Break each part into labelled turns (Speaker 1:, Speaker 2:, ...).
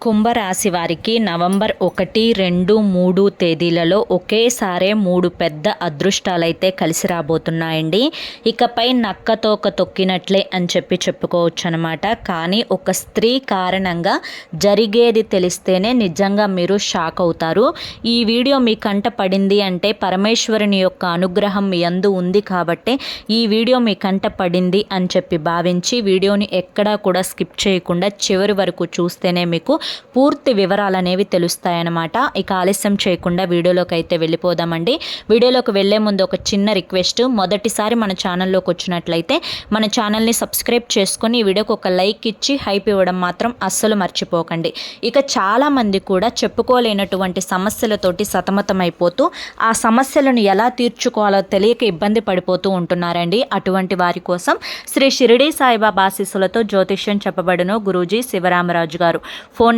Speaker 1: కుంభరాశి వారికి నవంబర్ ఒకటి రెండు మూడు తేదీలలో ఒకేసారే మూడు పెద్ద అదృష్టాలైతే కలిసి రాబోతున్నాయండి. ఇకపై నక్కతోక తొక్కినట్లే అని చెప్పి చెప్పుకోవచ్చు అనమాట కానీ ఒక స్త్రీ కారణంగా జరిగేది తెలిస్తేనే నిజంగా మీరు షాక్ అవుతారు. ఈ వీడియో మీ కంట పడింది అంటే పరమేశ్వరుని యొక్క అనుగ్రహం మీ అందు ఉంది కాబట్టి ఈ వీడియో మీ కంట పడింది అని చెప్పి భావించి వీడియోని ఎక్కడా కూడా స్కిప్ చేయకుండా చివరి వరకు చూస్తేనే మీకు పూర్తి వివరాలు అనేవి తెలుస్తాయన్నమాట. ఇక ఆలస్యం చేయకుండా వీడియోలోకి అయితే వెళ్ళిపోదామండి. వీడియోలోకి వెళ్ళే ముందు ఒక చిన్న రిక్వెస్ట్. మొదటిసారి మన ఛానల్లోకి వచ్చినట్లయితే మన ఛానల్ని సబ్స్క్రైబ్ చేసుకొని ఈ వీడియోకి ఒక లైక్ ఇచ్చి హైప్ ఇవ్వడం మాత్రం అస్సలు మర్చిపోకండి. ఇక చాలామంది కూడా చెప్పుకోలేనటువంటి సమస్యలతోటి సతమతమైపోతూ ఆ సమస్యలను ఎలా తీర్చుకోవాలో తెలియక ఇబ్బంది పడిపోతూ ఉంటున్నారండి. అటువంటి వారి కోసం శ్రీ షిరిడి సాయిబాబా ఆశీస్సులతో జ్యోతిష్యం చెప్పబడును గురూజీ శివరామరాజు గారు. Phone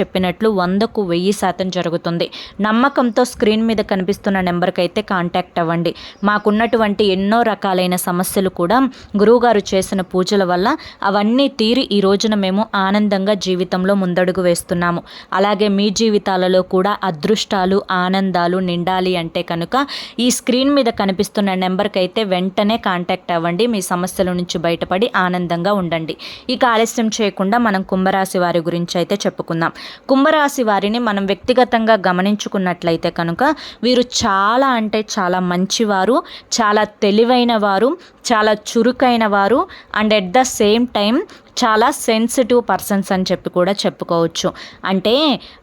Speaker 1: చెప్పినట్లు వందకు వెయ్యి శాతం జరుగుతుంది. నమ్మకంతో స్క్రీన్ మీద కనిపిస్తున్న నెంబర్కి అయితే కాంటాక్ట్ అవ్వండి. మాకున్నటువంటి ఎన్నో రకాలైన సమస్యలు కూడా గురువుగారు చేసిన పూజల వల్ల అవన్నీ తీరి ఈ రోజున మేము ఆనందంగా జీవితంలో ముందడుగు వేస్తున్నాము. అలాగే మీ జీవితాలలో కూడా అదృష్టాలు ఆనందాలు నిండాలి అంటే కనుక ఈ స్క్రీన్ మీద కనిపిస్తున్న నెంబర్కి అయితే వెంటనే కాంటాక్ట్ అవ్వండి. మీ సమస్యల నుంచి బయటపడి ఆనందంగా ఉండండి. ఇక ఆలస్యం చేయకుండా మనం కుంభరాశి వారి గురించి అయితే చెప్పుకుందాం. కుంభరాశి వారిని మనం వ్యక్తిగతంగా గమనించుకున్నట్లయితే కనుక వీరు చాలా అంటే చాలా మంచివారు చాలా తెలివైన వారు చాలా చురుకైన వారు and at the same time చాలా సెన్సిటివ్ పర్సన్స్ అని చెప్పి కూడా చెప్పుకోవచ్చు. అంటే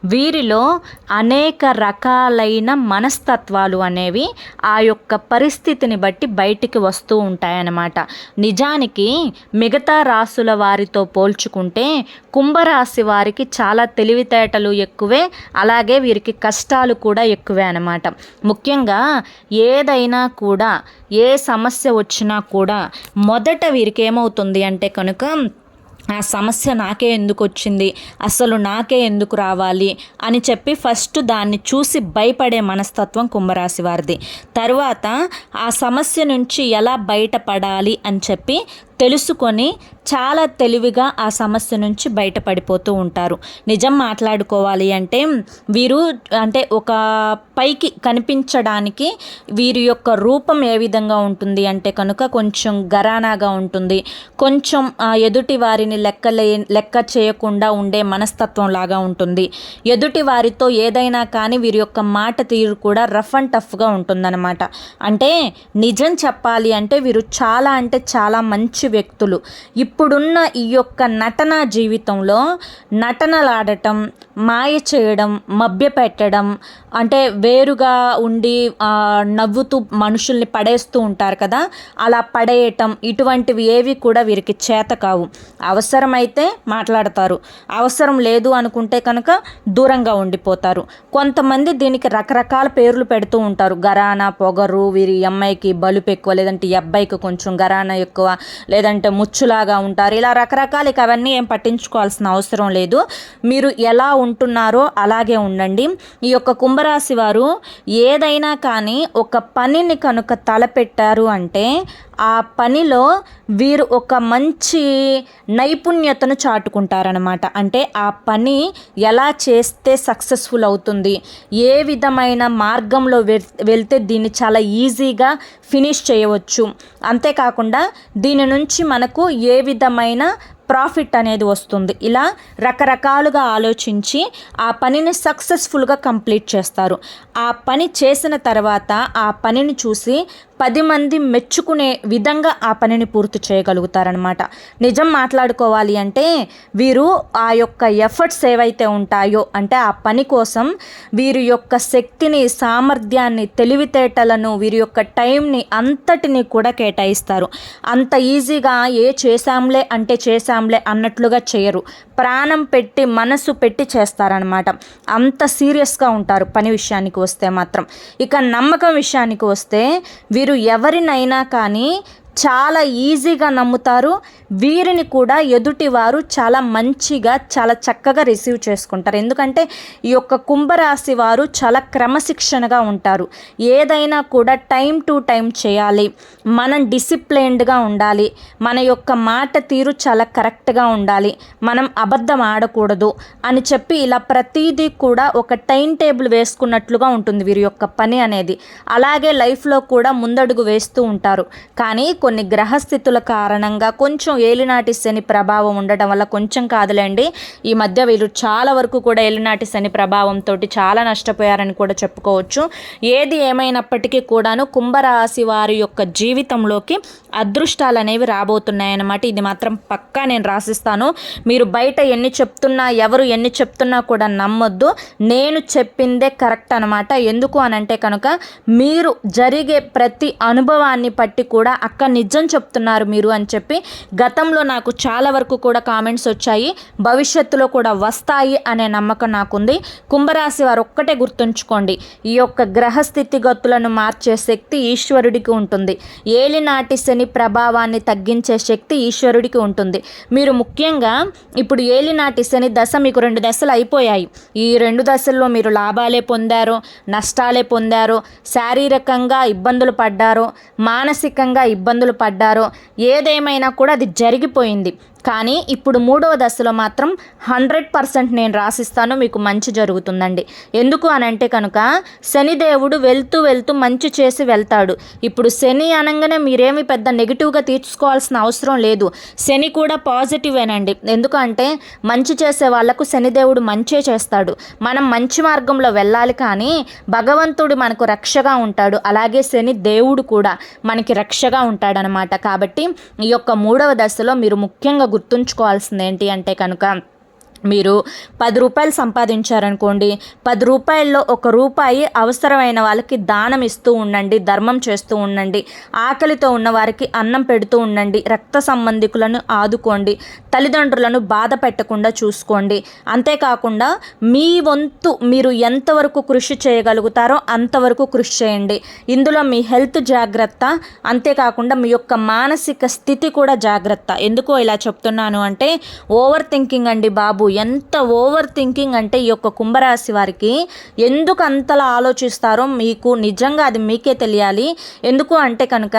Speaker 1: వీరిలో అనేక రకాలైన మనస్తత్వాలు అనేవి ఆ యొక్క పరిస్థితిని బట్టి బయటికి వస్తూ ఉంటాయన్నమాట. నిజానికి మిగతా రాసుల వారితో పోల్చుకుంటే కుంభరాశి వారికి చాలా తెలివితేటలు ఎక్కువే అలాగే వీరికి కష్టాలు కూడా ఎక్కువే అనమాట ముఖ్యంగా ఏదైనా కూడా ఏ సమస్య వచ్చినా కూడా మొదట వీరికి ఏమవుతుంది అంటే కనుక ఆ సమస్య నాకే ఎందుకు వచ్చింది? అసలు నాకే ఎందుకు రావాలి? అని చెప్పి ఫస్ట్ దాన్ని చూసి భయపడే మనస్తత్వం కుంభరాశి వారిది. తర్వాత ఆ సమస్య నుంచి ఎలా బయటపడాలి? అని చెప్పి తెలుసుకొని చాలా తెలివిగా ఆ సమస్య నుంచి బయటపడిపోతూ ఉంటారు. నిజం మాట్లాడుకోవాలి అంటే వీరు అంటే ఒక పైకి కనిపించడానికి వీరి యొక్క రూపం ఏ విధంగా ఉంటుంది అంటే కనుక కొంచెం గరానాగా ఉంటుంది. కొంచెం ఎదుటి వారిని లెక్కలే లెక్క చేయకుండా ఉండే మనస్తత్వం లాగా ఉంటుంది. ఎదుటి వారితో ఏదైనా కానీ వీరి యొక్క మాట తీరు కూడా రఫ్ అండ్ టఫ్గా ఉంటుందన్నమాట. అంటే నిజం చెప్పాలి అంటే వీరు చాలా అంటే చాలా మంచి వ్యక్తులు. ఇప్పుడున్న ఈ యొక్క నటన జీవితంలో నటనలాడటం మాయ చేయడం మభ్య పెట్టడం అంటే వేరుగా ఉండి నవ్వుతూ మనుషుల్ని పడేస్తూ ఉంటారు కదా? అలా పడేయటం ఇటువంటివి ఏవి కూడా వీరికి చేత కావు. అవసరమైతే మాట్లాడతారు. అవసరం లేదు అనుకుంటే కనుక దూరంగా ఉండిపోతారు. కొంతమంది దీనికి రకరకాల పేర్లు పెడుతూ ఉంటారు. గరానా పొగరు వీరి అమ్మాయికి బలుపు ఎక్కువ లేదంటే ఈ అబ్బాయికి కొంచెం గరానా ఎక్కువ లేదంటే ముచ్చులాగా ఉంటారు. ఇలా రకరకాల ఇక అవన్నీ ఏం పట్టించుకోవాల్సిన అవసరం లేదు. మీరు ఎలా ఉంటున్నారో అలాగే ఉండండి. ఈ యొక్క కుంభరాశి వారు ఏదైనా కానీ ఒక పనిని కనుక తలపెట్టారు అంటే ఆ పనిలో వీరు ఒక మంచి నైపుణ్యతను చాటుకుంటారనమాట అంటే ఆ పని ఎలా చేస్తే సక్సెస్ఫుల్ అవుతుంది ఏ విధమైన మార్గంలో వెళ్తే దీన్ని చాలా ఈజీగా ఫినిష్ చేయవచ్చు. అంతేకాకుండా దీని నుంచి మనకు ఏ విధమైన ప్రాఫిట్ అనేది వస్తుంది. ఇలా రకరకాలుగా ఆలోచించి ఆ పనిని సక్సెస్ఫుల్గా కంప్లీట్ చేస్తారు. ఆ పని చేసిన తర్వాత ఆ పనిని చూసి పది మంది మెచ్చుకునే విధంగా ఆ పనిని పూర్తి చేయగలుగుతారనమాట నిజం మాట్లాడుకోవాలి అంటే వీరు ఆ యొక్క ఎఫర్ట్స్ ఏవైతే ఉంటాయో అంటే ఆ పని కోసం వీరి యొక్క శక్తిని సామర్థ్యాన్ని తెలివితేటలను వీరి యొక్క టైంని అంతటిని కూడా కేటాయిస్తారు. అంత ఈజీగా ఏ చేశాంలే అంటే చేశాంలే అన్నట్లుగా చేయరు. ప్రాణం పెట్టి మనసు పెట్టి చేస్తారనమాట అంత సీరియస్గా ఉంటారు పని విషయానికి వస్తే మాత్రం. ఇక నమ్మకం విషయానికి వస్తే వీరు మీరు ఎవరినైనా కానీ చాలా ఈజీగా నమ్ముతారు. వీరిని కూడా ఎదుటివారు చాలా మంచిగా చాలా చక్కగా రిసీవ్ చేసుకుంటారు. ఎందుకంటే ఈ యొక్క కుంభరాశి వారు చాలా క్రమశిక్షణగా ఉంటారు. ఏదైనా కూడా టైం టు టైం చేయాలి. మనం డిసిప్లైన్డ్గా ఉండాలి. మన యొక్క మాట తీరు చాలా కరెక్ట్గా ఉండాలి. మనం అబద్ధం ఆడకూడదు అని చెప్పి ఇలా ప్రతిదీ కూడా ఒక టైం టేబుల్ వేసుకున్నట్లుగా ఉంటుంది వీరి యొక్క పని అనేది. అలాగే లైఫ్లో కూడా ముందడుగు వేస్తూ ఉంటారు. కానీ కొన్ని గ్రహస్థితుల కారణంగా కొంచెం ఏలినాటి శని ప్రభావం ఉండటం వల్ల కొంచెం కాదులేండి. ఈ మధ్య వీళ్ళు చాలా వరకు కూడా ఏలినాటి శని ప్రభావంతో చాలా నష్టపోయారని కూడా చెప్పుకోవచ్చు. ఏది ఏమైనప్పటికీ కూడాను కుంభరాశి వారి యొక్క జీవితంలోకి అదృష్టాలు అనేవి రాబోతున్నాయన్నమాట. ఇది మాత్రం పక్కా నేను రాసిస్తాను. మీరు బయట ఎన్ని చెప్తున్నా ఎవరు ఎన్ని చెప్తున్నా కూడా నమ్మొద్దు. నేను చెప్పిందే కరెక్ట్ అనమాట ఎందుకు అని అంటే కనుక మీరు జరిగే ప్రతి అనుభవాన్ని బట్టి కూడా అక్క నిజం చెప్తున్నారు మీరు అని చెప్పి గతంలో నాకు చాలా వరకు కూడా కామెంట్స్ వచ్చాయి భవిష్యత్తులో కూడా వస్తాయి అనే నమ్మకం నాకుంది. కుంభరాశి వారు ఒక్కటే గుర్తుంచుకోండి ఈ యొక్క గ్రహ స్థితిగతులను మార్చే శక్తి ఈశ్వరుడికి ఉంటుంది. ఏలినాటి శని ప్రభావాన్ని తగ్గించే శక్తి ఈశ్వరుడికి ఉంటుంది. మీరు ముఖ్యంగా ఇప్పుడు ఏలినాటి శని దశ మీకు రెండు దశలు అయిపోయాయి. ఈ రెండు దశల్లో మీరు లాభాలే పొందారు నష్టాలే పొందారు శారీరకంగా ఇబ్బందులు పడ్డారు మానసికంగా ఇబ్బందులు పడ్డారో ఏదేమైనా కూడా అది జరిగిపోయింది. కానీ ఇప్పుడు మూడవ దశలో మాత్రం హండ్రెడ్ పర్సెంట్ నేను రాసిస్తాను మీకు మంచి జరుగుతుందండి. ఎందుకు అని అంటే కనుక శనిదేవుడు వెళ్తూ వెళ్తూ మంచి చేసి వెళ్తాడు. ఇప్పుడు శని అనగానే మీరేమి పెద్ద నెగిటివ్గా తీర్చుకోవాల్సిన అవసరం లేదు. శని కూడా పాజిటివేనండి. ఎందుకంటే మంచి చేసే వాళ్ళకు శనిదేవుడు మంచే చేస్తాడు. మనం మంచి మార్గంలో వెళ్ళాలి కానీ భగవంతుడు మనకు రక్షగా ఉంటాడు. అలాగే శని దేవుడు కూడా మనకి రక్షగా ఉంటాడనమాట. కాబట్టి ఈ యొక్క మూడవ దశలో మీరు ముఖ్యంగా గుర్తుంచుకోవాల్సింది ఏంటి అంటే కనుక మీరు పది రూపాయలు సంపాదించారనుకోండి పది రూపాయల్లో ఒక రూపాయి అవసరమైన వాళ్ళకి దానం ఇస్తూ ఉండండి ధర్మం చేస్తూ ఉండండి ఆకలితో ఉన్న వారికి అన్నం పెడుతూ ఉండండి రక్త సంబంధికులను ఆదుకోండి తల్లిదండ్రులను బాధ పెట్టకుండా చూసుకోండి. అంతేకాకుండా మీ వంతు మీరు ఎంతవరకు కృషి చేయగలుగుతారో అంతవరకు కృషి చేయండి. ఇందులో మీ హెల్త్ జాగ్రత్త అంతేకాకుండా మీ యొక్క మానసిక స్థితి కూడా జాగ్రత్త. ఎందుకో ఇలా చెప్తున్నాను అంటే ఓవర్ థింకింగ్ అండి బాబు. ఎంత ఓవర్ థింకింగ్ అంటే ఈ యొక్క కుంభరాశి వారికి ఎందుకు అంతలా ఆలోచిస్తారో మీకు నిజంగా అది మీకే తెలియాలి. ఎందుకు అంటే కనుక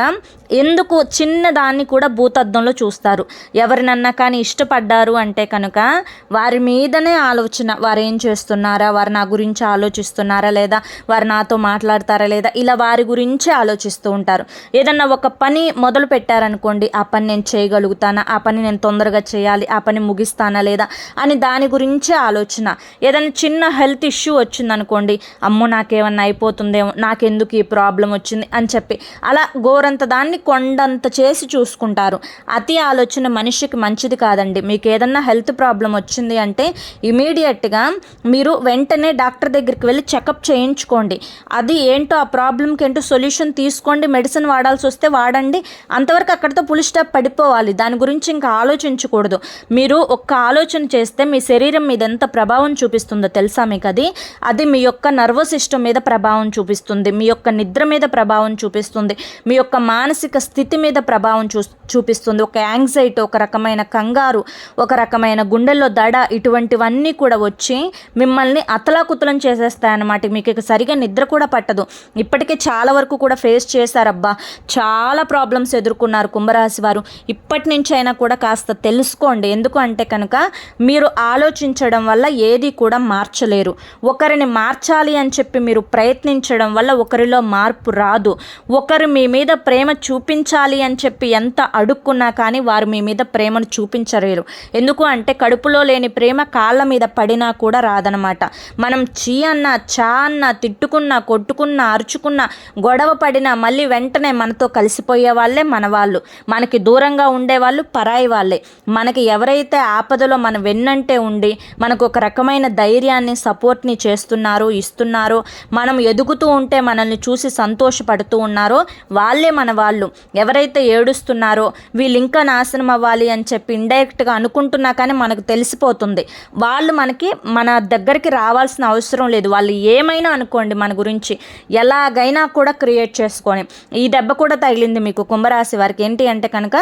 Speaker 1: ఎందుకు చిన్నదాన్ని కూడా భూతద్దంలో చూస్తారు? ఎవరినన్నా కానీ ఇష్టపడ్డారు అంటే కనుక వారి మీదనే ఆలోచన. వారు ఏం చేస్తున్నారా? వారు నా గురించి ఆలోచిస్తున్నారా లేదా? వారు నాతో మాట్లాడతారా లేదా? ఇలా వారి గురించే ఆలోచిస్తూ ఉంటారు. ఏదన్నా ఒక పని మొదలు పెట్టారనుకోండి ఆ పని నేను చేయగలుగుతానా? ఆ పని నేను తొందరగా చేయాలి? ఆ పని ముగిస్తానా లేదా? అని దాని గురించే ఆలోచన. ఏదైనా చిన్న హెల్త్ ఇష్యూ వచ్చిందనుకోండి అమ్మో నాకేమన్నా అయిపోతుందేమో నాకెందుకు ఈ ప్రాబ్లం వచ్చింది? అని చెప్పి. అలా గోరంత దాన్ని కొండంత చేసి చూసుకుంటారు. అతి ఆలోచన మనిషికి మంచిది కాదండి. మీకు ఏదన్నా హెల్త్ ప్రాబ్లం వచ్చింది అంటే ఇమీడియట్గా మీరు వెంటనే డాక్టర్ దగ్గరికి వెళ్ళి చెకప్ చేయించుకోండి. అది ఏంటో ఆ ప్రాబ్లంకి ఏంటో సొల్యూషన్ తీసుకోండి. మెడిసిన్ వాడాల్సి వస్తే వాడండి. అంతవరకు అక్కడితో పులి స్టాప్ పడిపోవాలి. దాని గురించి ఇంకా ఆలోచించకూడదు. మీరు ఒక్క ఆలోచన చేస్తే మీ శరీరం మీద ఎంత ప్రభావం చూపిస్తుందో తెలుసా మీకు అది? అది మీ యొక్క నర్వస్ సిస్టమ్ మీద ప్రభావం చూపిస్తుంది. మీ యొక్క నిద్ర మీద ప్రభావం చూపిస్తుంది. మీ యొక్క మానసిక స్థితి మీద ప్రభావం చూ చూపిస్తుంది. ఒక యాంగ్జైటీ ఒక రకమైన కంగారు ఒక రకమైన గుండెల్లో దడ ఇటువంటివన్నీ కూడా వచ్చి మిమ్మల్ని అతలాకుతలం చేసేస్తాయన్నమాట. మీకు ఇక సరిగా నిద్ర కూడా పట్టదు. ఇప్పటికే చాలా వరకు కూడా ఫేస్ చేశారబ్బా. చాలా ప్రాబ్లమ్స్ ఎదుర్కొన్నారు కుంభరాశి వారు. ఇప్పటి నుంచి అయినా కూడా కాస్త తెలుసుకోండి. ఎందుకు అంటే కనుక మీరు ఆలోచించడం వల్ల ఏది కూడా మార్చలేరు. ఒకరిని మార్చాలి అని చెప్పి మీరు ప్రయత్నించడం వల్ల ఒకరిలో మార్పు రాదు. ఒకరు మీ మీద ప్రేమ చూ చూపించాలి అని చెప్పి ఎంత అడుక్కున్నా కానీ వారు మీ మీద ప్రేమను చూపించలేరు. ఎందుకు అంటే కడుపులో లేని ప్రేమ కాళ్ళ మీద పడినా కూడా రాదనమాట మనం చీ అన్న చా అన్న తిట్టుకున్నా కొట్టుకున్నా అరుచుకున్నా గొడవ పడినా మళ్ళీ వెంటనే మనతో కలిసిపోయే వాళ్ళే మన వాళ్ళు. మనకి దూరంగా ఉండేవాళ్ళు పరాయి వాళ్ళే. మనకి ఎవరైతే ఆపదలో మన వెన్నంటే ఉండి మనకు ఒక రకమైన ధైర్యాన్ని సపోర్ట్ని చేస్తున్నారో ఇస్తున్నారో మనం ఎదుగుతూ ఉంటే మనల్ని చూసి సంతోషపడుతూ ఉన్నారో వాళ్ళే మన వాళ్ళు ఎవరైతే ఏడుస్తున్నారో వీళ్ళు ఇంకా నాశనం అవ్వాలి అని చెప్పి ఇండైరెక్ట్గా అనుకుంటున్నా కానీ మనకు తెలిసిపోతుంది. వాళ్ళు మనకి మన దగ్గరికి రావాల్సిన అవసరం లేదు. వాళ్ళు ఏమైనా అనుకోండి మన గురించి ఎలాగైనా కూడా క్రియేట్ చేసుకొని. ఈ దెబ్బ కూడా తగిలింది మీకు కుంభరాశి వారికి. ఏంటి అంటే కనుక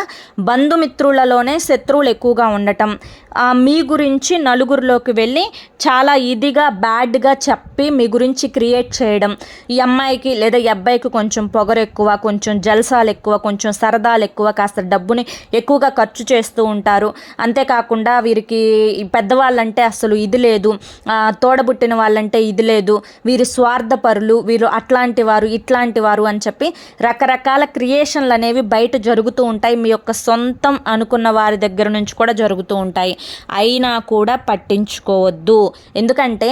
Speaker 1: బంధుమిత్రులలోనే శత్రువులు ఎక్కువగా ఉండటం మీ గురించి నలుగురిలోకి వెళ్ళి చాలా ఇదిగా బ్యాడ్గా చెప్పి మీ గురించి క్రియేట్ చేయడం ఈ అమ్మాయికి లేదా ఈ అబ్బాయికి కొంచెం పొగరు ఎక్కువ కొంచెం జల్సాలు ఎక్కువ కొంచెం సరదాలు ఎక్కువ కాస్త డబ్బుని ఎక్కువగా ఖర్చు చేస్తూ ఉంటారు. అంతేకాకుండా వీరికి పెద్దవాళ్ళంటే అసలు ఇది లేదు. తోడబుట్టిన వాళ్ళంటే ఇది లేదు. వీరి స్వార్థపరులు వీరు అట్లాంటి వారు ఇట్లాంటి వారు అని చెప్పి రకరకాల క్రియేషన్లు అనేవి బయట జరుగుతూ ఉంటాయి. మీ యొక్క సొంతం అనుకున్న వారి దగ్గర నుంచి కూడా జరుగుతూ ఉంటాయి. అయినా కూడా పట్టించుకోవద్దు. ఎందుకంటే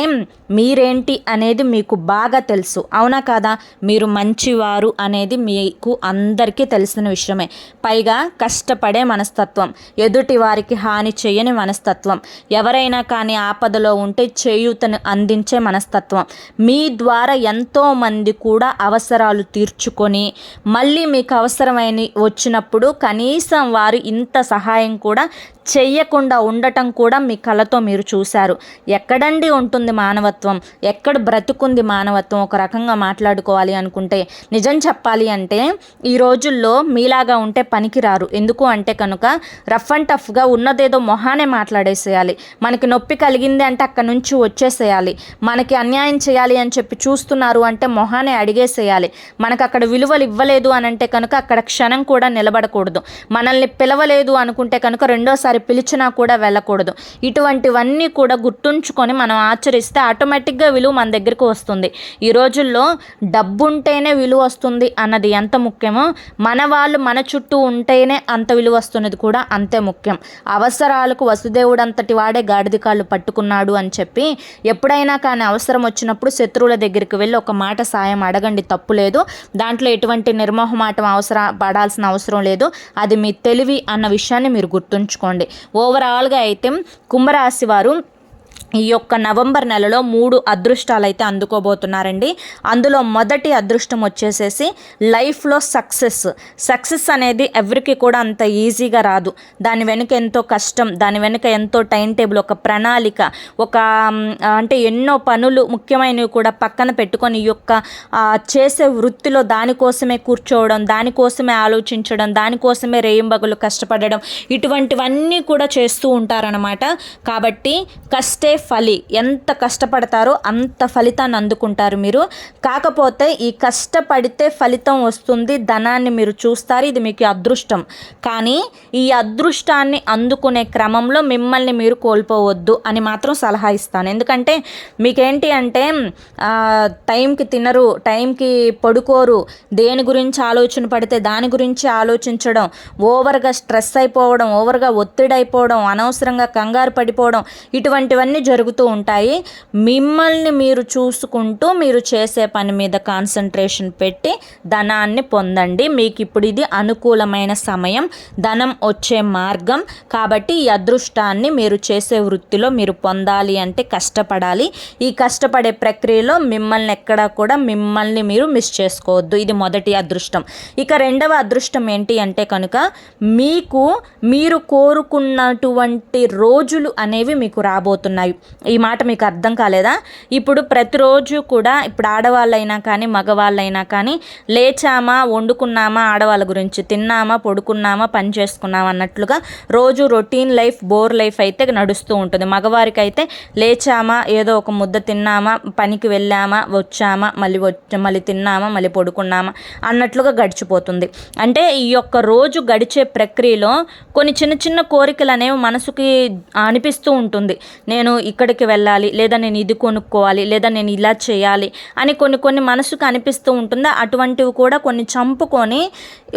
Speaker 1: మీరేంటి అనేది మీకు బాగా తెలుసు. అవునా కాదా? మీరు మంచివారు అనేది మీకు అందరికీ తెలిసిన విషయమే. పైగా కష్టపడే మనస్తత్వం ఎదుటి వారికి హాని చేయని మనస్తత్వం ఎవరైనా కానీ ఆపదలో ఉంటే చేయూతను అందించే మనస్తత్వం. మీ ద్వారా ఎంతోమంది కూడా అవసరాలు తీర్చుకొని మళ్ళీ మీకు అవసరమైన వచ్చినప్పుడు కనీసం వారు ఇంత సహాయం కూడా చెయ్యకుండా ఉండటం కూడా మీ కళతో మీరు చూశారు. ఎక్కడండి ఉంటుంది మానవత్వం? ఎక్కడ బ్రతుకుంది మానవత్వం? ఒక రకంగా మాట్లాడుకోవాలి అనుకుంటే నిజం చెప్పాలి అంటే ఈ రోజుల్లో మీలాగా ఉంటే పనికిరారు. ఎందుకు అంటే కనుక రఫ్ అండ్ టఫ్గా ఉన్నదేదో మొహానే మాట్లాడేసేయాలి. మనకి నొప్పి కలిగింది అంటే అక్కడ నుంచి వచ్చేసేయాలి. మనకి అన్యాయం చేయాలి అని చెప్పి చూస్తున్నారు అంటే మొహానే అడిగేసేయాలి. మనకు అక్కడ విలువలు ఇవ్వలేదు అని అంటే కనుక అక్కడ క్షణం కూడా నిలబడకూడదు. మనల్ని పిలవలేదు అనుకుంటే కనుక రెండోసారి ఒకసారి పిలిచినా కూడా వెళ్ళకూడదు. ఇటువంటివన్నీ కూడా గుర్తుంచుకొని మనం ఆచరిస్తే ఆటోమేటిక్గా విలువ మన దగ్గరికి వస్తుంది. ఈ రోజుల్లో డబ్బు ఉంటేనే విలువ వస్తుంది అన్నది ఎంత ముఖ్యమో మన వాళ్ళు మన చుట్టూ ఉంటేనే అంత విలువ వస్తున్నది కూడా అంతే ముఖ్యం. అవసరాలకు వసుదేవుడు అంతటి వాడే గాడిద కాళ్ళు పట్టుకున్నాడు అని చెప్పి ఎప్పుడైనా కానీ అవసరం వచ్చినప్పుడు శత్రువుల దగ్గరికి వెళ్ళి ఒక మాట సాయం అడగండి తప్పు లేదు. దాంట్లో ఎటువంటి నిర్మోహమాటం అవసరం పడాల్సిన అవసరం లేదు. అది మీ తెలివి అన్న విషయాన్ని మీరు గుర్తుంచుకోండి. ఓవరాల్గా అయితే కుంభరాశి వారు ఈ యొక్క నవంబర్ నెలలో మూడు అదృష్టాలు అయితే అందుకోబోతున్నారండి. అందులో మొదటి అదృష్టం వచ్చేసేసి లైఫ్లో సక్సెస్. సక్సెస్ అనేది ఎవరికి కూడా అంత ఈజీగా రాదు. దాని వెనుక ఎంతో కష్టం దాని వెనుక ఎంతో టైం టేబుల్ ఒక ప్రణాళిక ఒక అంటే ఎన్నో పనులు ముఖ్యమైనవి కూడా పక్కన పెట్టుకొని ఈ యొక్క చేసే వృత్తిలో దానికోసమే కూర్చోవడం దానికోసమే ఆలోచించడం దానికోసమే రేయింబగులు కష్టపడడం ఇటువంటివన్నీ కూడా చేస్తూ ఉంటారనమాట కాబట్టి కష్టే ఫలి ఎంత కష్టపడతారో అంత ఫలితాన్ని అందుకుంటారు మీరు. కాకపోతే ఈ కష్టపడితే ఫలితం వస్తుంది ధనాన్ని మీరు చూస్తారు ఇది మీకు అదృష్టం. కానీ ఈ అదృష్టాన్ని అందుకునే క్రమంలో మిమ్మల్ని మీరు కోల్పోవద్దు అని మాత్రం సలహా ఇస్తాను. ఎందుకంటే మీకేంటి అంటే టైంకి తినరు టైంకి పడుకోరు దేని గురించి ఆలోచన పడితే దాని గురించి ఆలోచించడం ఓవర్గా స్ట్రెస్ అయిపోవడం ఓవర్గా ఒత్తిడి అయిపోవడం అనవసరంగా కంగారు పడిపోవడం ఇటువంటివన్నీ జరుగుతూ ఉంటాయి. మిమ్మల్ని మీరు చూసుకుంటూ మీరు చేసే పని మీద కాన్సన్ట్రేషన్ పెట్టి ధనాన్ని పొందండి. మీకు ఇప్పుడు ఇది అనుకూలమైన సమయం. ధనం వచ్చే మార్గం. కాబట్టి ఈ అదృష్టాన్ని మీరు చేసే వృత్తిలో మీరు పొందాలి అంటే కష్టపడాలి. ఈ కష్టపడే ప్రక్రియలో మిమ్మల్ని ఎక్కడా కూడా మిమ్మల్ని మీరు మిస్ చేసుకోవద్దు. ఇది మొదటి అదృష్టం. ఇక రెండవ అదృష్టం ఏంటి అంటే కనుక మీకు మీరు కోరుకున్నటువంటి రోజులు అనేవి మీకు రాబోతున్నాయి. ఈ మాట మీకు అర్థం కాలేదా? ఇప్పుడు ప్రతిరోజు కూడా ఇప్పుడు ఆడవాళ్ళైనా కానీ మగవాళ్ళైనా కానీ లేచామా వండుకున్నామా ఆడవాళ్ళ గురించి తిన్నామా పడుకున్నామా పని చేసుకున్నామా అన్నట్లుగా రోజు రొటీన్ లైఫ్ బోర్ లైఫ్ అయితే నడుస్తూ ఉంటుంది. మగవారికి అయితే లేచామా ఏదో ఒక ముద్ద తిన్నామా పనికి వెళ్ళామా వచ్చామా మళ్ళీ వచ్చ మళ్ళీ తిన్నామా మళ్ళీ పడుకున్నామా అన్నట్లుగా గడిచిపోతుంది. అంటే ఈ యొక్క రోజు గడిచే ప్రక్రియలో కొన్ని చిన్న చిన్న కోరికలు అనేవి మనసుకి అనిపిస్తూ ఉంటుంది. నేను ఇక్కడికి వెళ్ళాలి లేదా నేను ఇది కొనుక్కోవాలి లేదా నేను ఇలా చేయాలి అని కొన్ని కొన్ని మనసుకు అనిపిస్తూ ఉంటుందో? అటువంటివి కూడా కొన్ని చంపుకొని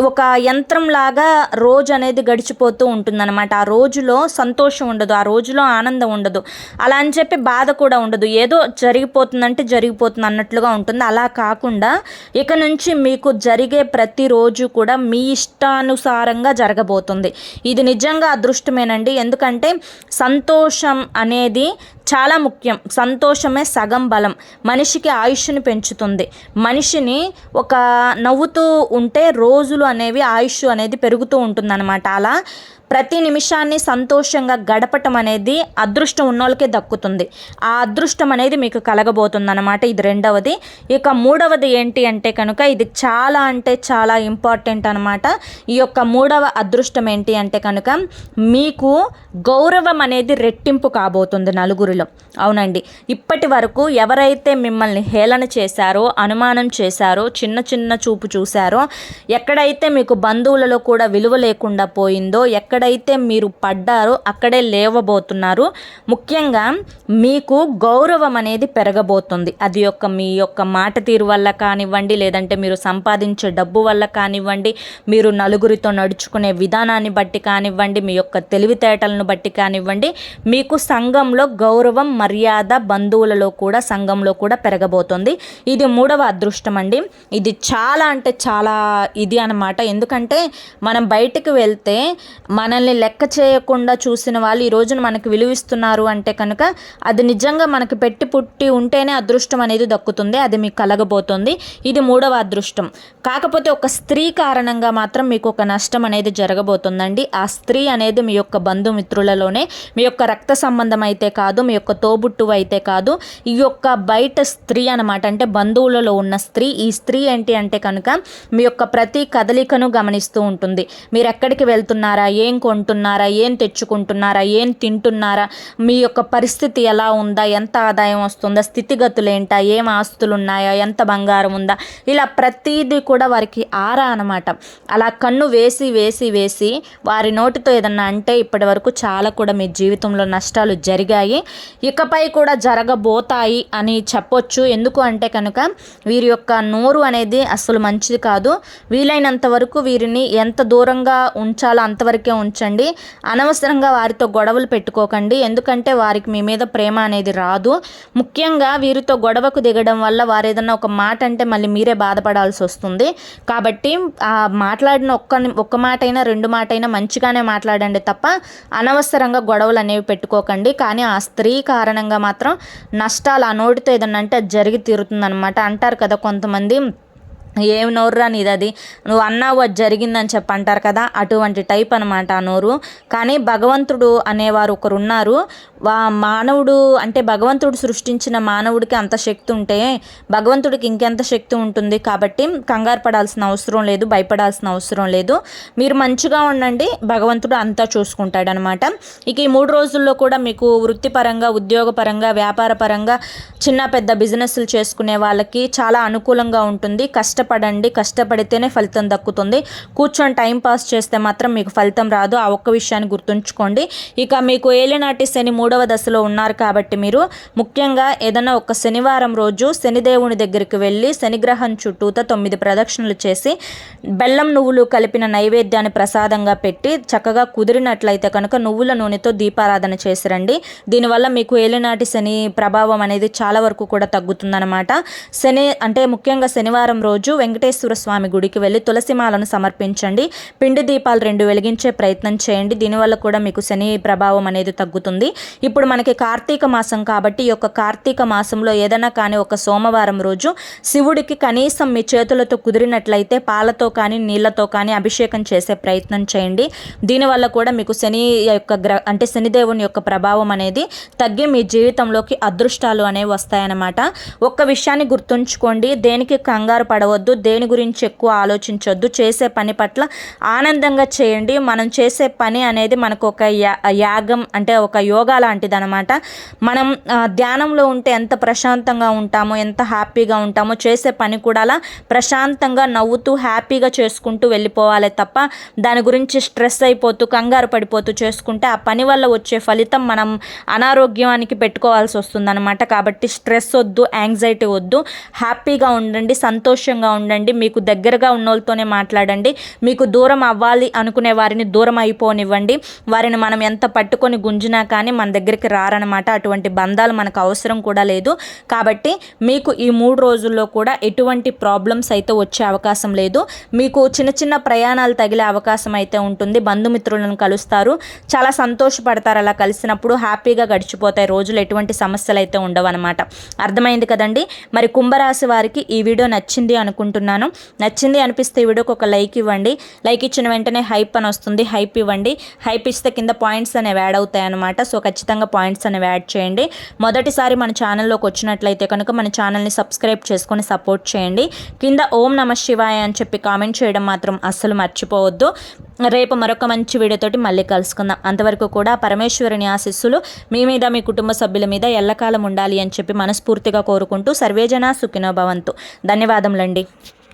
Speaker 1: ఒక యంత్రంలాగా రోజు అనేది గడిచిపోతూ ఉంటుందన్నమాట. ఆ రోజులో సంతోషం ఉండదు ఆ రోజులో ఆనందం ఉండదు. అలా అని చెప్పి బాధ కూడా ఉండదు. ఏదో జరిగిపోతుందంటే జరిగిపోతుంది అన్నట్లుగా ఉంటుంది. అలా కాకుండా ఇక నుంచి మీకు జరిగే ప్రతిరోజు కూడా మీ ఇష్టానుసారంగా జరగబోతుంది. ఇది నిజంగా అదృష్టమేనండి. ఎందుకంటే సంతోషం అనేది చాలా ముఖ్యం. సంతోషమే సగం బలం. మనిషికి ఆయుష్ని పెంచుతుంది. మనిషిని ఒక నవ్వుతూ ఉంటే రోజులు అనేవి ఆయుష్ అనేది పెరుగుతూ ఉంటుందన్నమాట. అలా ప్రతి నిమిషాన్ని సంతోషంగా గడపటం అనేది అదృష్టం ఉన్నోళ్ళకే దక్కుతుంది. ఆ అదృష్టం అనేది మీకు కలగబోతుంది అనమాట ఇది రెండవది. ఇక మూడవది ఏంటి అంటే కనుక ఇది చాలా అంటే చాలా ఇంపార్టెంట్ అనమాట ఈ యొక్క మూడవ అదృష్టం ఏంటి అంటే కనుక మీకు గౌరవం అనేది రెట్టింపు కాబోతుంది నలుగురిలో. అవునండి. ఇప్పటి వరకు ఎవరైతే మిమ్మల్ని హేళన చేశారో అనుమానం చేశారో చిన్న చిన్న చూపు చూశారో ఎక్కడైతే మీకు బంధువులలో కూడా విలువ లేకుండా పోయిందో ఎక్కడ ఎక్కడైతే మీరు పడ్డారో అక్కడే లేవబోతున్నారు. ముఖ్యంగా మీకు గౌరవం అనేది పెరగబోతుంది. అది యొక్క మీ యొక్క మాట తీరు వల్ల కానివ్వండి లేదంటే మీరు సంపాదించే డబ్బు వల్ల కానివ్వండి మీరు నలుగురితో నడుచుకునే విధానాన్ని బట్టి కానివ్వండి మీ యొక్క తెలివితేటలను బట్టి కానివ్వండి మీకు సంఘంలో గౌరవం మర్యాద బంధువులలో కూడా సంఘంలో కూడా పెరగబోతుంది. ఇది మూడవ అదృష్టం అండి. ఇది చాలా అంటే చాలా ఇది అనమాట ఎందుకంటే మనం బయటకు వెళ్తే మనల్ని లెక్క చేయకుండా చూసిన వాళ్ళు ఈ రోజున మనకు విలువిస్తున్నారు అంటే కనుక అది నిజంగా మనకు పెట్టి పుట్టి ఉంటేనే అదృష్టం అనేది దక్కుతుంది అది మీకు కలగబోతుంది. ఇది మూడవ అదృష్టం. కాకపోతే ఒక స్త్రీ కారణంగా మాత్రం మీకు ఒక నష్టం అనేది జరగబోతుందండి. ఆ స్త్రీ అనేది మీ యొక్క బంధుమిత్రులలోనే మీ యొక్క రక్త సంబంధం అయితే కాదు మీ యొక్క తోబుట్టువు అయితే కాదు ఈ యొక్క బయట స్త్రీ అనమాట అంటే బంధువులలో ఉన్న స్త్రీ ఈ స్త్రీ ఏంటి అంటే కనుక మీ యొక్క ప్రతి కదలికను గమనిస్తూ ఉంటుంది. మీరు ఎక్కడికి వెళ్తున్నారా? ఏం కొంటున్నారా? ఏం తెచ్చుకుంటున్నారా? ఏం తింటున్నారా? మీ యొక్క పరిస్థితి ఎలా ఉందా? ఎంత ఆదాయం వస్తుందా? స్థితిగతులు ఏంటా? ఏం ఆస్తులు ఉన్నాయా ఎంత బంగారం ఉందా? ఇలా ప్రతిదీ కూడా వారికి ఆరా అనమాట అలా కన్ను వేసి వేసి వేసి వారి నోటితో ఏదన్నా అంటే ఇప్పటి వరకు చాలా కూడా మీ జీవితంలో నష్టాలు జరిగాయి. ఇకపై కూడా జరగబోతాయి అని చెప్పొచ్చు. ఎందుకు అంటే కనుక వీరి యొక్క నోరు అనేది అసలు మంచిది కాదు. వీలైనంత వరకు వీరిని ఎంత దూరంగా ఉంచాలో అంతవరకే ఉంచండి. అనవసరంగా వారితో గొడవలు పెట్టుకోకండి. ఎందుకంటే వారికి మీ మీద ప్రేమ అనేది రాదు. ముఖ్యంగా వీరితో గొడవకు దిగడం వల్ల వారు ఏదన్నా ఒక మాట అంటే మళ్ళీ మీరే బాధపడాల్సి వస్తుంది. కాబట్టి ఆ మాట్లాడిన ఒక్క ఒక్క మాట అయినా రెండు మాట అయినా మంచిగానే మాట్లాడండి తప్ప అనవసరంగా గొడవలు అనేవి పెట్టుకోకండి. కానీ ఆ స్త్రీ కారణంగా మాత్రం నష్టాలు ఆ నోటితో ఏదన్నా అంటే జరిగి తీరుతుందనమాట అంటారు కదా కొంతమంది ఏం నోరురా నీది అది నువ్వు అన్నావు అది జరిగిందని చెప్పి అంటారు కదా అటువంటి టైప్ అనమాట ఆ నోరు. కానీ భగవంతుడు అనేవారు ఒకరు ఉన్నారు వా మానవుడు అంటే భగవంతుడు సృష్టించిన మానవుడికి అంత శక్తి ఉంటే భగవంతుడికి ఇంకెంత శక్తి ఉంటుంది కాబట్టి కంగారు పడాల్సిన అవసరం లేదు భయపడాల్సిన అవసరం లేదు. మీరు మంచిగా ఉండండి భగవంతుడు అంతా చూసుకుంటాడనమాట ఇక ఈ మూడు రోజుల్లో కూడా మీకు వృత్తిపరంగా ఉద్యోగపరంగా వ్యాపారపరంగా చిన్న పెద్ద బిజినెస్లు చేసుకునే వాళ్ళకి చాలా అనుకూలంగా ఉంటుంది కష్టపడండి కష్టపడితేనే ఫలితం దక్కుతుంది. కూర్చొని టైం పాస్ చేస్తే మాత్రం మీకు ఫలితం రాదు. ఆ ఒక్క విషయాన్ని గుర్తుంచుకోండి. ఇక మీకు ఏలినాటి శని మూడవ దశలో ఉన్నారు కాబట్టి మీరు ముఖ్యంగా ఏదైనా ఒక శనివారం రోజు శనిదేవుని దగ్గరికి వెళ్ళి శనిగ్రహం చుట్టూత తొమ్మిది ప్రదక్షిణలు చేసి బెల్లం నువ్వులు కలిపిన నైవేద్యాన్ని ప్రసాదంగా పెట్టి చక్కగా కుదిరినట్లయితే కనుక నువ్వుల నూనెతో దీపారాధన చేసిరండి. దీనివల్ల మీకు ఏలినాటి శని ప్రభావం అనేది చాలా వరకు కూడా తగ్గుతుందన్నమాట. శని అంటే ముఖ్యంగా శనివారం రోజు వెంకటేశ్వర స్వామి గుడికి వెళ్ళి తులసిమాలను సమర్పించండి. పిండి దీపాలు రెండు వెలిగించే ప్రయత్నం చేయండి. దీనివల్ల కూడా మీకు శని ప్రభావం అనేది తగ్గుతుంది. ఇప్పుడు మనకి కార్తీక మాసం కాబట్టి ఈ యొక్క కార్తీక మాసంలో ఏదైనా కానీ ఒక సోమవారం రోజు శివుడికి కనీసం మీ చేతులతో కుదిరినట్లయితే పాలతో కానీ నీళ్ళతో కానీ అభిషేకం చేసే ప్రయత్నం చేయండి. దీనివల్ల కూడా మీకు శని యొక్క గ్ర అంటే శనిదేవుని యొక్క ప్రభావం అనేది తగ్గి మీ జీవితంలోకి అదృష్టాలు అనేవి వస్తాయన్నమాట. ఒక్క విషయాన్ని గుర్తుంచుకోండి. దేనికి కంగారు పడవద్దు. దేని గురించి ఎక్కువ ఆలోచించొద్దు చేసే పని పట్ల ఆనందంగా చేయండి. మనం చేసే పని అనేది మనకు ఒక యాగం అంటే ఒక యోగా లాంటిది అనమాట మనం ధ్యానంలో ఉంటే ఎంత ప్రశాంతంగా ఉంటామో ఎంత హ్యాపీగా ఉంటామో చేసే పని కూడా అలా ప్రశాంతంగా నవ్వుతూ హ్యాపీగా చేసుకుంటూ వెళ్ళిపోవాలి తప్ప దాని గురించి స్ట్రెస్ అయిపోతూ కంగారు పడిపోతూ చేసుకుంటే ఆ పని వల్ల వచ్చే ఫలితం మనం అనారోగ్యానికి పెట్టుకోవాల్సి వస్తుందన్నమాట. కాబట్టి స్ట్రెస్ వద్దు యాంగ్జైటీ వద్దు. హ్యాపీగా ఉండండి సంతోషంగా ఉండండి మీకు దగ్గరగా ఉన్నోళ్ళతోనే మాట్లాడండి మీకు దూరం అవ్వాలి అనుకునే వారిని దూరం అయిపోనివ్వండి. వారిని మనం ఎంత పట్టుకొని గుంజినా కానీ మన దగ్గరికి రారనమాట అటువంటి బంధాలు మనకు అవసరం కూడా లేదు. కాబట్టి మీకు ఈ మూడు రోజుల్లో కూడా ఎటువంటి ప్రాబ్లమ్స్ అయితే వచ్చే అవకాశం లేదు. మీకు చిన్న చిన్న ప్రయాణాలు తగిలే అవకాశం అయితే ఉంటుంది. బంధుమిత్రులను కలుస్తారు. చాలా సంతోషపడతారు అలా కలిసినప్పుడు. హ్యాపీగా గడిచిపోతాయి రోజులు. ఎటువంటి సమస్యలు అయితే ఉండవు అనమాట అర్థమైంది కదండి? మరి కుంభరాశి వారికి ఈ వీడియో నచ్చింది అనుకుంటున్నాను. నచ్చింది అనిపిస్తే ఈ వీడియోకి ఒక లైక్ ఇవ్వండి. లైక్ ఇచ్చిన వెంటనే హైప్ అని వస్తుంది. హైప్ ఇవ్వండి. హైప్ ఇస్తే కింద పాయింట్స్ అనేవి యాడ్ అవుతాయి అనమాట సో ఖచ్చితంగా పాయింట్స్ అనేవి యాడ్ చేయండి. మొదటిసారి మన ఛానల్లోకి వచ్చినట్లయితే కనుక మన ఛానల్ని సబ్స్క్రైబ్ చేసుకొని సపోర్ట్ చేయండి. కింద ఓం నమ శివాయ అని చెప్పి కామెంట్ చేయడం మాత్రం అస్సలు మర్చిపోవద్దు. రేపు మరొక మంచి వీడియోతోటి మళ్ళీ కలుసుకుందాం. అంతవరకు కూడా పరమేశ్వరుని ఆశీస్సులు మీ మీద మీ కుటుంబ సభ్యుల మీద ఎల్లకాలం ఉండాలి అని చెప్పి మనస్ఫూర్తిగా కోరుకుంటూ సర్వేజన సుఖినోభవంతు భవంతు. ధన్యవాదములండి